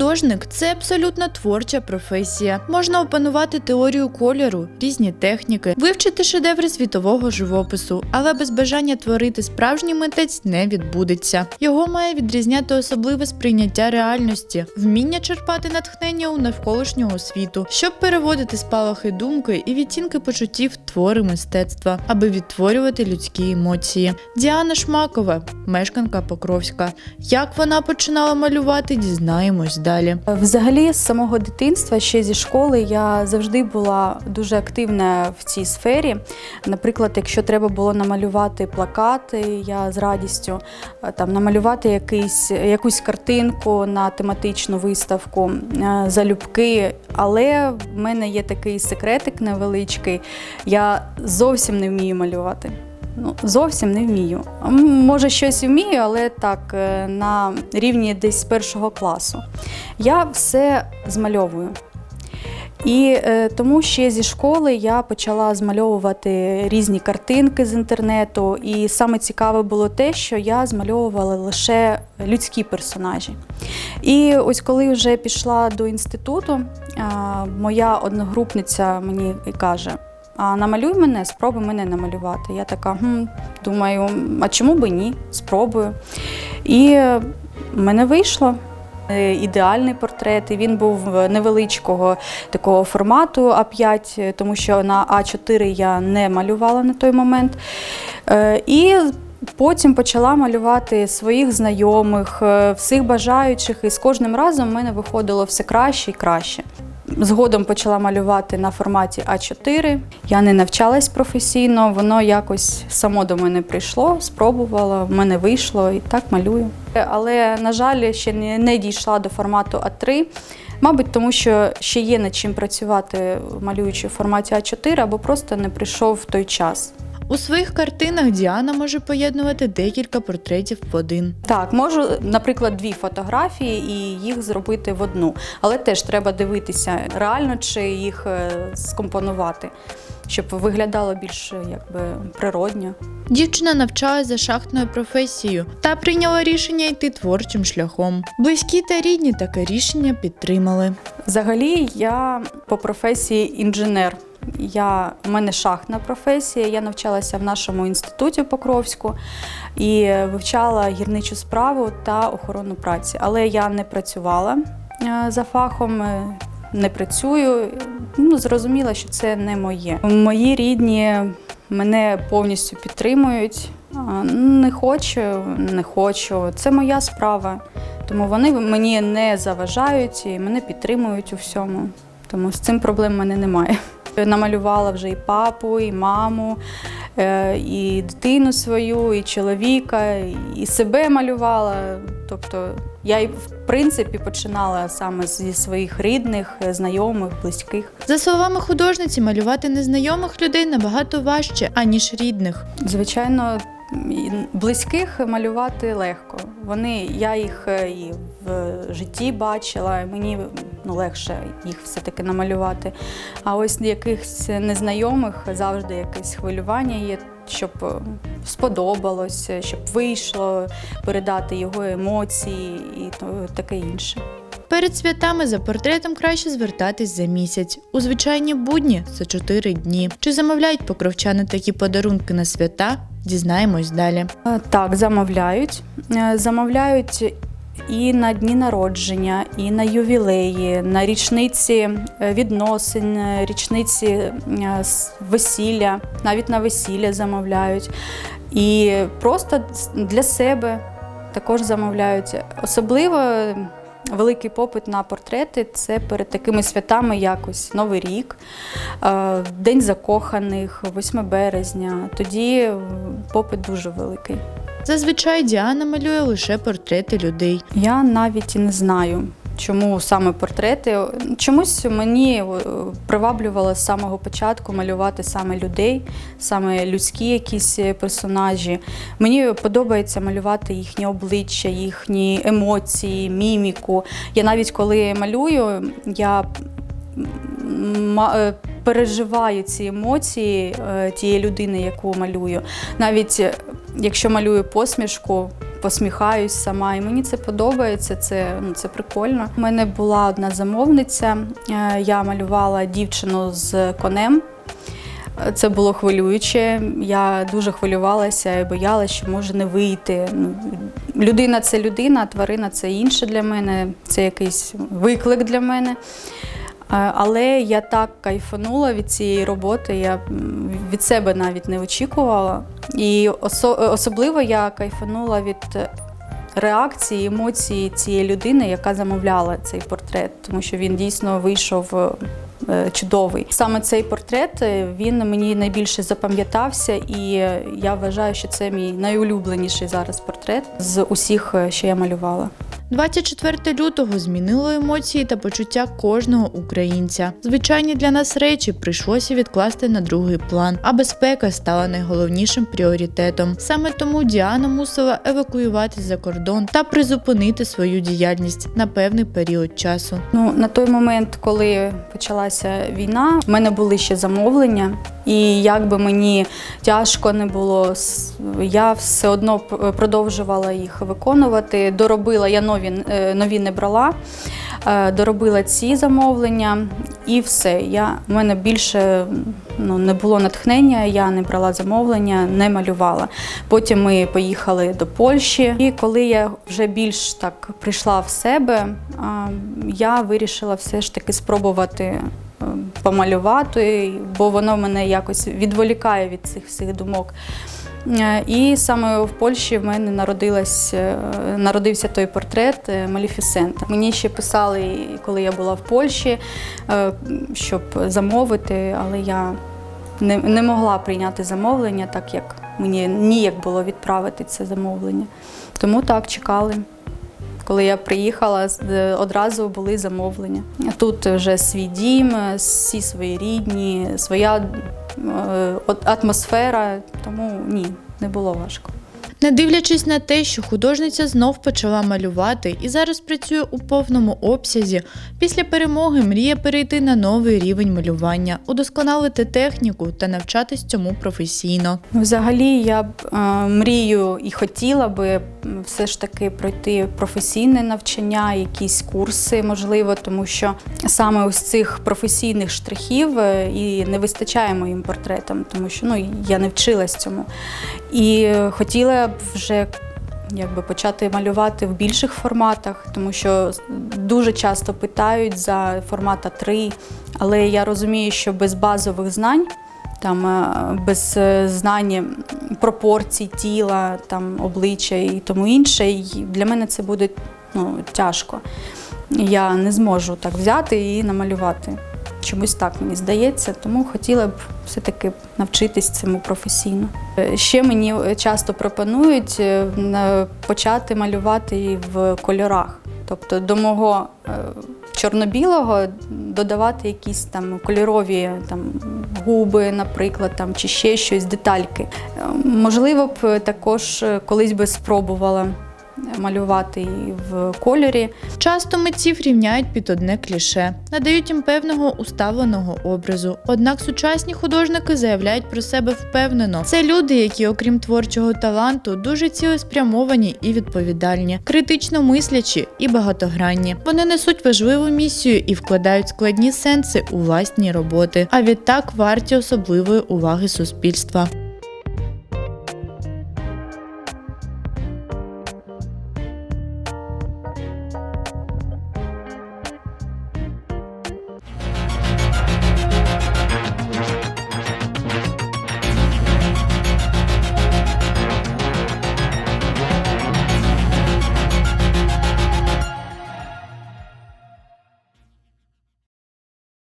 Художник це абсолютно творча професія. Можна опанувати теорію кольору, різні техніки, вивчити шедеври світового живопису, але без бажання творити справжній митець не відбудеться. Його має відрізняти особливе сприйняття реальності, вміння черпати натхнення у навколишнього світу, щоб переводити спалахи думки і відтінки почуттів твори мистецтва, аби відтворювати людські емоції. Діана Шмакова, мешканка Покровська. Як вона починала малювати, дізнаємось далі. Взагалі, з самого дитинства, ще зі школи, я завжди була дуже активна в цій сфері. Наприклад, якщо треба було намалювати плакати, я з радістю е, там намалювати якийсь, якусь картинку на тематичну виставку, е, залюбки. Але в мене є такий секретик невеличкий. Я зовсім не вмію малювати. Ну, зовсім не вмію. Може, щось вмію, але так, е, на рівні десь першого класу. Я все змальовую. І е, тому ще зі школи я почала змальовувати різні картинки з інтернету. І саме цікаве було те, що я змальовувала лише людські персонажі. І ось коли вже пішла до інституту, е, моя одногрупниця мені каже: а намалюй мене, спробуй мене намалювати. Я така, хм, думаю, а чому би ні? Спробую. І е, в мене вийшло. Е, Ідеальний портрет, і він був невеличкого такого формату А5, е, тому що на А4 я не малювала на той момент. Е, І потім почала малювати своїх знайомих, е, всіх бажаючих, і з кожним разом в мене виходило все краще і краще. Згодом почала малювати на форматі А4. Я не навчалась професійно, воно якось само до мене прийшло, спробувала, в мене вийшло і так малюю. Але, на жаль, ще не дійшла до формату А3. Мабуть, тому що ще є над чим працювати, малюючи в форматі А4, або просто не прийшов в той час. У своїх картинах Діана може поєднувати декілька портретів в один. Так, можу, наприклад, дві фотографії і їх зробити в одну. Але теж треба дивитися, реально чи їх е, скомпонувати, щоб виглядало більш е, якби природньо. Дівчина навчалась за шахтною професією та прийняла рішення йти творчим шляхом. Близькі та рідні таке рішення підтримали. Взагалі, я по професії інженер. Я, у мене шахтна професія. Я навчалася в нашому інституті Покровську і вивчала гірничу справу та охорону праці. Але я не працювала е, за фахом, е, не працюю. Ну, зрозуміла, що це не моє. Мої рідні мене повністю підтримують. Не хочу, не хочу. Це моя справа. Тому вони мені не заважають і мене підтримують у всьому. Тому з цим проблем в мене немає. Намалювала вже і папу, і маму, е, і дитину свою, і чоловіка, і себе малювала. Тобто я і в принципі починала саме зі своїх рідних, знайомих, близьких. За словами художниці, малювати незнайомих людей набагато важче, аніж рідних. Звичайно, близьких малювати легко. Вони, я їх е, і в житті бачила, мені ну, легше їх все-таки намалювати. А ось якихось незнайомих завжди якесь хвилювання є, щоб е, сподобалось, щоб вийшло передати його емоції і то- таке інше. Перед святами за портретом краще звертатись за місяць. У звичайні будні за 4 дні. Чи замовляють покровчани такі подарунки на свята? Дізнаємось далі. Е, Так, замовляють. Е, Замовляють і на дні народження, і на ювілеї, на річниці е, відносин, е, річниці е, весілля, навіть на весілля замовляють. І просто для себе також замовляють. Особливо великий попит на портрети це перед такими святами, як ось Новий рік, День закоханих, 8 березня. Тоді попит дуже великий. Зазвичай Діана малює лише портрети людей. Я навіть і не знаю, чому саме портрети. Чомусь мені е, приваблювало з самого початку малювати саме людей, саме людські якісь персонажі. Мені подобається малювати їхні обличчя, їхні емоції, міміку. Я навіть коли малюю, я е, переживаю ці емоції е, тієї людини, яку малюю. Навіть е, якщо малюю посмішку, посміхаюсь сама, і мені це подобається. Це ну це прикольно. У мене була одна замовниця. е, Я малювала дівчину з конем. Це було хвилююче. Я дуже хвилювалася і боялася, що може не вийти. Ну, людина це людина, тварина це інше для мене, це якийсь виклик для мене. Е, Але я так кайфанула від цієї роботи, я від себе навіть не очікувала. І осо- особливо я кайфанула від реакції, емоції цієї людини, яка замовляла цей портрет, тому що він дійсно вийшов. е, Чудовий саме цей портрет е, він мені найбільше запам'ятався, і я вважаю, що це мій найулюбленіший зараз портрет з усіх, що я малювала. 24 лютого змінило емоції та почуття кожного українця. Звичайні для нас речі прийшлося відкласти на другий план, а безпека стала найголовнішим пріоритетом. Саме тому Діана мусила евакуюватися за кордон та призупинити свою діяльність на певний період часу. Ну, на той момент, коли почалася війна, в мене були ще замовлення, і як би мені тяжко не було, я все одно продовжувала їх виконувати. Доробила, я нові, е, нові не брала, е, доробила ці замовлення і все. Я, у мене більше ну, не було натхнення, я не брала замовлення, не малювала. Потім ми поїхали до Польщі, і коли я вже більш так прийшла в себе, я вирішила все ж таки спробувати е, помалювати, бо воно мене якось відволікає від цих всіх думок. Е, І саме в Польщі в мене народилась, е, народився той портрет е, Маліфісента. Мені ще писали, коли я була в Польщі, щоб замовити, але я не, не могла прийняти замовлення, так як мені ніяк було відправити це замовлення. Тому так чекали. Коли я приїхала, одразу були замовлення. Тут вже свій дім, всі свої рідні, своя атмосфера, тому ні, не було важко. Не дивлячись на те, що художниця знов почала малювати і зараз працює у повному обсязі, після перемоги мріє перейти на новий рівень малювання, удосконалити техніку та навчатись цьому професійно. Взагалі, я б е, мрію і хотіла би все ж таки пройти професійне навчання, якісь курси, можливо, тому що саме ось цих професійних штрихів е, і не вистачає моїм портретам, тому що ну, я не вчилась цьому. І хотіла б вже якби почати малювати в більших форматах, тому що дуже часто питають за формата 3, але я розумію, що без базових знань там е, без е, знання пропорцій тіла, там обличчя і тому інше. І для мене це буде ну, тяжко. Я не зможу так взяти і намалювати. Чомусь так мені здається, тому хотіла б все-таки навчитись цьому професійно. Е, Ще мені часто пропонують е, почати малювати в кольорах. Тобто до мого е, чорно-білого додавати якісь там кольорові там, губи, наприклад, там, чи ще щось, детальки. Е, Можливо б також е, колись би спробувала малювати і в кольорі. Часто митців рівняють під одне кліше, надають їм певного уставленого образу. Однак сучасні художники заявляють про себе впевнено. Це люди, які, окрім творчого таланту, дуже цілеспрямовані і відповідальні, критично мислячі і багатогранні. Вони несуть важливу місію і вкладають складні сенси у власні роботи, а відтак варті особливої уваги суспільства.